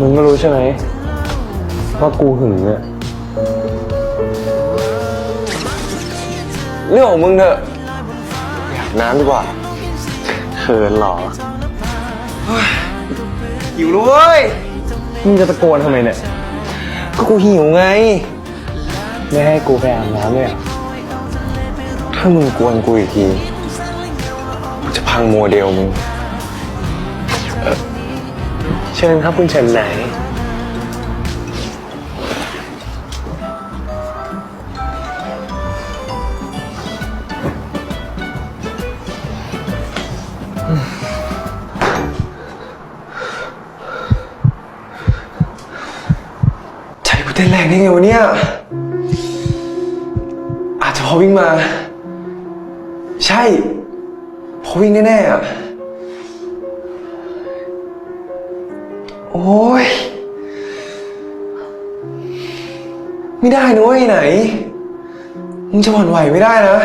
มึงก็รู้ใช่ไหมว่ากูหึงอะเรื่องของมึงเถอะไปอาบน้ำดีกว่าเขินเหรอเฮ้ยหิวรู้เว้ยมึงจะตะโกนทำไมเนี่ย ก็กูหิวไง ไม่ให้กูไปอาบน้ำเนี่ยถ้ามึงกวนกูอีกทีกูจะพังโมเดลมึงเอ่อเชิญครับคุณเฉินไหน ใจกูเต้นแรงได้ไงวะเนี่ย อาจจะพอวิ่งมา ใช่ พอวิ่งแน่ๆอะ โอ้ย ไม่ได้นุ้ยไหน มึงจะผ่อนไหวไม่ได้นะ